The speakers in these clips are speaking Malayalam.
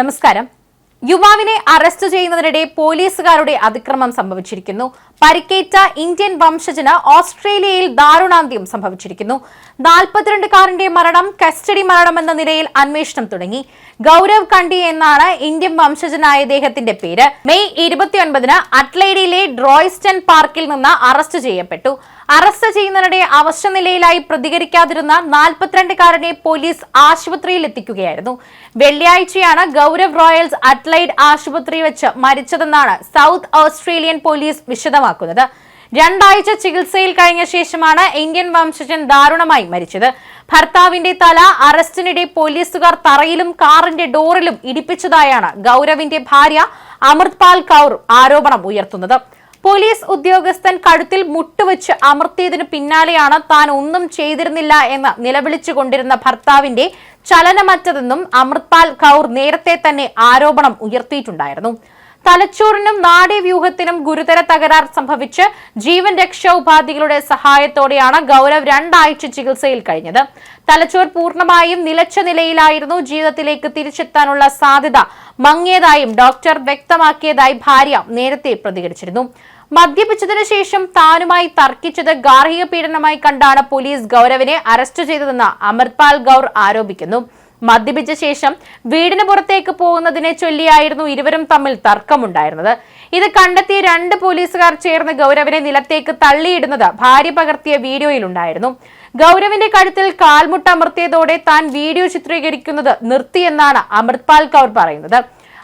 നമസ്കാരം. യുവാവിനെ അറസ്റ്റ് ചെയ്യുന്നതിനിടെ പോലീസുകാരുടെ അതിക്രമം സംഭവിച്ചിരിക്കുന്നു. പരിക്കേറ്റ ഇന്ത്യൻ വംശജന് ഓസ്ട്രേലിയയിൽ ദാരുണാന്ത്യം സംഭവിച്ചിരിക്കുന്നു. നാൽപ്പത്തിരണ്ടുകാരന്റെ മരണം കസ്റ്റഡി മരണം എന്ന നിലയിൽ അന്വേഷണം തുടങ്ങി. ഗൗരവ് കണ്ടി എന്നാണ് ഇന്ത്യൻ വംശജനായ ഇദ്ദേഹത്തിന്റെ പേര്. മെയ് ഇരുപത്തിയൊൻപതിന് അറ്റ്ലൈഡിയിലെ ഡ്രോയിസ്റ്റൻ പാർക്കിൽ നിന്ന് അറസ്റ്റ് ചെയ്യപ്പെട്ടു. അറസ്റ്റ് ചെയ്യുന്നതിനിടെ അവശനിലയിലായി പ്രതികരിക്കാതിരുന്ന നാൽപ്പത്തിരണ്ടുകാരനെ പോലീസ് ആശുപത്രിയിൽ എത്തിക്കുകയായിരുന്നു. വെള്ളിയാഴ്ചയാണ് ഗൗരവ് റോയൽസ് അറ്റ്ലൈഡ് ആശുപത്രി വെച്ച് മരിച്ചതെന്നാണ് സൗത്ത് ഓസ്ട്രേലിയൻ പോലീസ് വിശദമാക്കുന്നത്. രണ്ടാഴ്ച ചികിത്സയിൽ കഴിഞ്ഞ ശേഷമാണ് ഇന്ത്യൻ വംശജൻ ദാരുണമായി മരിച്ചത്. ഭർത്താവിന്റെ തല അറസ്റ്റിനിടെ പോലീസുകാർ തറയിലും കാറിന്റെ ഡോറിലും ഇടിപ്പിച്ചതായാണ് ഗൗരവിന്റെ ഭാര്യ അമൃത്പാൽ കൗർ ആരോപണം ഉയർത്തുന്നത്. പോലീസ് ഉദ്യോഗസ്ഥൻ കഴുത്തിൽ മുട്ടുവെച്ച് അമർത്തിയതിനു പിന്നാലെയാണ് താൻ ഒന്നും ചെയ്തിരുന്നില്ല എന്ന് നിലവിളിച്ചു കൊണ്ടിരുന്ന ഭർത്താവിന്റെ ചലനമറ്റതെന്നും അമൃത്പാൽ കൗർ നേരത്തെ തന്നെ ആരോപണം ഉയർത്തിയിട്ടുണ്ടായിരുന്നു. തലച്ചോറിനും നാഡീവ്യൂഹത്തിനും ഗുരുതര തകരാർ സംഭവിച്ച് ജീവൻ രക്ഷാ ഉപാധികളുടെ സഹായത്തോടെയാണ് ഗൗരവ് രണ്ടാഴ്ച ചികിത്സയിൽ കഴിഞ്ഞത്. തലച്ചോർ പൂർണമായും നിലച്ച നിലയിലായിരുന്നു ജീവിതത്തിലേക്ക് തിരിച്ചെത്താനുള്ള സാധ്യത മങ്ങിയതായും ഡോക്ടർ വ്യക്തമാക്കിയതായി ഭാര്യ നേരത്തെ പ്രതികരിച്ചിരുന്നു. മദ്യപിച്ചതിനു ശേഷം താനുമായി തർക്കിച്ചത് ഗാർഹിക പീഡനമായി കണ്ടാണ് പോലീസ് ഗൗരവിനെ അറസ്റ്റ് ചെയ്തതെന്ന് അമൃത്പാൽ ഗൗർ ആരോപിക്കുന്നു. മദ്യപിച്ച ശേഷം വീടിന് പുറത്തേക്ക് പോകുന്നതിനെ ചൊല്ലിയായിരുന്നു ഇരുവരും തമ്മിൽ തർക്കമുണ്ടായിരുന്നത്. ഇത് കണ്ടെത്തിയ രണ്ട് പോലീസുകാർ ചേർന്ന് ഗൗരവിനെ നിലത്തേക്ക് തള്ളിയിടുന്നത് ഭാര്യ പകർത്തിയ വീഡിയോയിലുണ്ടായിരുന്നു. ഗൗരവിന്റെ കഴുത്തിൽ കാൽമുട്ട അമർത്തിയതോടെ താൻ വീഡിയോ ചിത്രീകരിക്കുന്നത് നിർത്തിയെന്നാണ് അമൃത്പാൽ കൗർ പറയുന്നത്.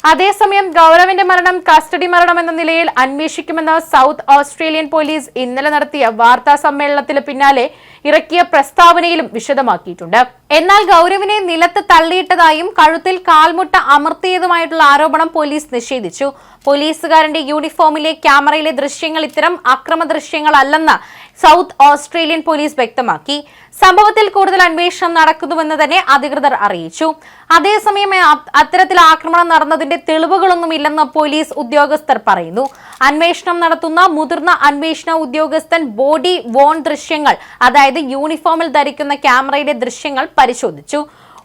അതേസമയം ഗൗരവിന്റെ മരണം കസ്റ്റഡി മരണം എന്ന നിലയിൽ അന്വേഷിക്കുമെന്ന് സൗത്ത് ഓസ്ട്രേലിയൻ പോലീസ് ഇന്നലെ നടത്തിയ വാർത്താ സമ്മേളനത്തിന് പിന്നാലെ ഇറക്കിയ പ്രസ്താവനയിലും വിശദമാക്കിയിട്ടുണ്ട്. എന്നാൽ ഗൗരവിനെ നിലത്ത് തള്ളിയിട്ടതായും കഴുത്തിൽ കാൽമുട്ട അമർത്തിയതുമായിട്ടുള്ള ആരോപണം പോലീസ് നിഷേധിച്ചു. പോലീസുകാരന്റെ യൂണിഫോമിലെ ക്യാമറയിലെ ദൃശ്യങ്ങൾ ഇത്തരം അക്രമ ദൃശ്യങ്ങളല്ലെന്ന് സൗത്ത് ഓസ്ട്രേലിയൻ പോലീസ് വ്യക്തമാക്കി. സംഭവത്തിൽ കൂടുതൽ അന്വേഷണം നടക്കുന്നുവെന്ന് തന്നെ അധികൃതർ അറിയിച്ചു. അതേസമയം അത്തരത്തിൽ ആക്രമണം നടന്നതിന്റെ തെളിവുകളൊന്നുമില്ലെന്ന് പോലീസ് ഉദ്യോഗസ്ഥർ പറയുന്നു. അന്വേഷണം നടത്തുന്ന മുതിർന്ന അന്വേഷണ ഉദ്യോഗസ്ഥൻ ബോഡി വോൺ ദൃശ്യങ്ങൾ അതായത് യൂണിഫോമിൽ ധരിക്കുന്ന ക്യാമറയുടെ ദൃശ്യങ്ങൾ പരിശോധിച്ചു.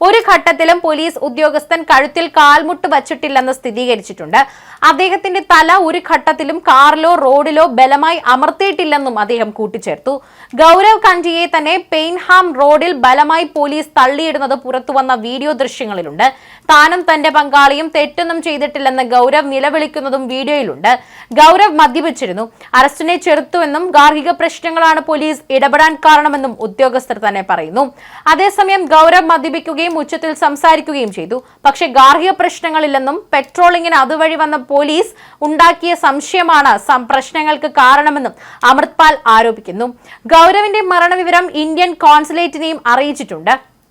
ഒരു ഘട്ടത്തിലും പോലീസ് ഉദ്യോഗസ്ഥൻ കഴുത്തിൽ കാൽമുട്ട് വച്ചിട്ടില്ലെന്ന് സ്ഥിരീകരിച്ചിട്ടുണ്ട്. അദ്ദേഹത്തിന്റെ തല ഒരു ഘട്ടത്തിലും കാറിലോ റോഡിലോ ബലമായി അമർത്തിയിട്ടില്ലെന്നും അദ്ദേഹം കൂട്ടിച്ചേർത്തു. ഗൗരവ് കഞ്ചിയെ തന്നെ പെയിൻഹാം റോഡിൽ ബലമായി പോലീസ് തള്ളിയിടുന്നത് പുറത്തുവന്ന വീഡിയോ ദൃശ്യങ്ങളിലുണ്ട്. താനും തന്റെ പങ്കാളിയും തെറ്റൊന്നും ചെയ്തിട്ടില്ലെന്ന് ഗൗരവ് നിലവിളിക്കുന്നതും വീഡിയോയിലുണ്ട്. ഗൗരവ് മദ്യപിച്ചിരുന്നു. അറസ്റ്റിനെ ചെറുത്തുവെന്നും ഗാർഹിക പ്രശ്നങ്ങളാണ് പോലീസ് ഇടപെടാൻ കാരണമെന്നും ഉദ്യോഗസ്ഥർ തന്നെ പറയുന്നു. അതേസമയം ഗൗരവ് മദ്യപിക്കുകയും ഉച്ചത്തിൽ സംസാരിക്കുകയും ചെയ്തു. പക്ഷേ ഗാർഹിക പ്രശ്നങ്ങളില്ലെന്നും പെട്രോളിങ്ങിന് അതുവഴി വന്ന പോലീസ് ഉണ്ടാക്കിയ സംശയമാണ് പ്രശ്നങ്ങൾക്ക് കാരണമെന്നും അമൃത്പാൽ ആരോപിക്കുന്നു. ഗൗരവിന്റെ മരണവിവരം ഇന്ത്യൻ കോൺസുലേറ്റിനെയും അറിയിച്ചിട്ടുണ്ട്.